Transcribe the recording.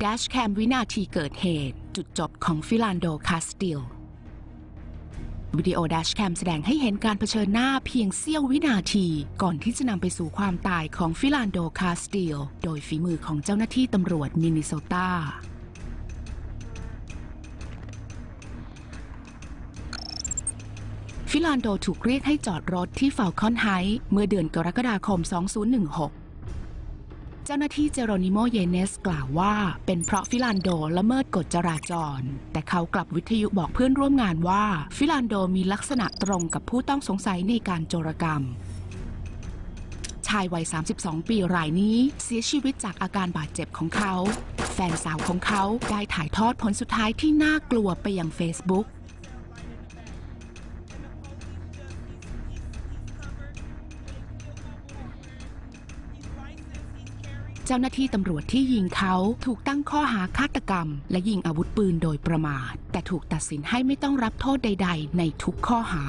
แดชแคมวินาทีเกิดเหตุ จุดจบของฟิลันโดคาสติลวิดีโอแดชแคมแสดงให้เห็นการเผชิญหน้าเพียงเสี้ยววินาที ก่อนที่จะนำไปสู่ความตายของฟิลันโดคาสติลโดยฝีมือของเจ้าหน้าที่ตำรวจมินนิโซตาฟิลันโดถูกเรียกให้จอดรถที่ฟ a ลคอนไฮเมื่อเดือนกรกฎาคม 2016 เจ้าหน้าที่เจโรนิโมเยเนสกล่าวว่า เป็นเพราะฟิลันโดละเมิดกฎจราจร แต่เขากลับวิทยุบอกเพื่อนร่วมงานว่า ฟิลันโดมีลักษณะตรงกับผู้ต้องสงสัยในการโจรกรรม ชายวัย 32 ปีรายนี้เสียชีวิตจากอาการบาดเจ็บของเขา แฟนสาวของเขาได้ถ่ายทอดผลสุดท้ายที่น่ากลัวไปยัง Facebook เจ้าหน้าที่ตำรวจที่ยิงเขาถูกตั้งข้อหาฆาตกรรม และยิงอาวุธปืนโดยประมาท แต่ถูกตัดสินให้ไม่ต้องรับโทษใด ๆ ในทุกข้อหา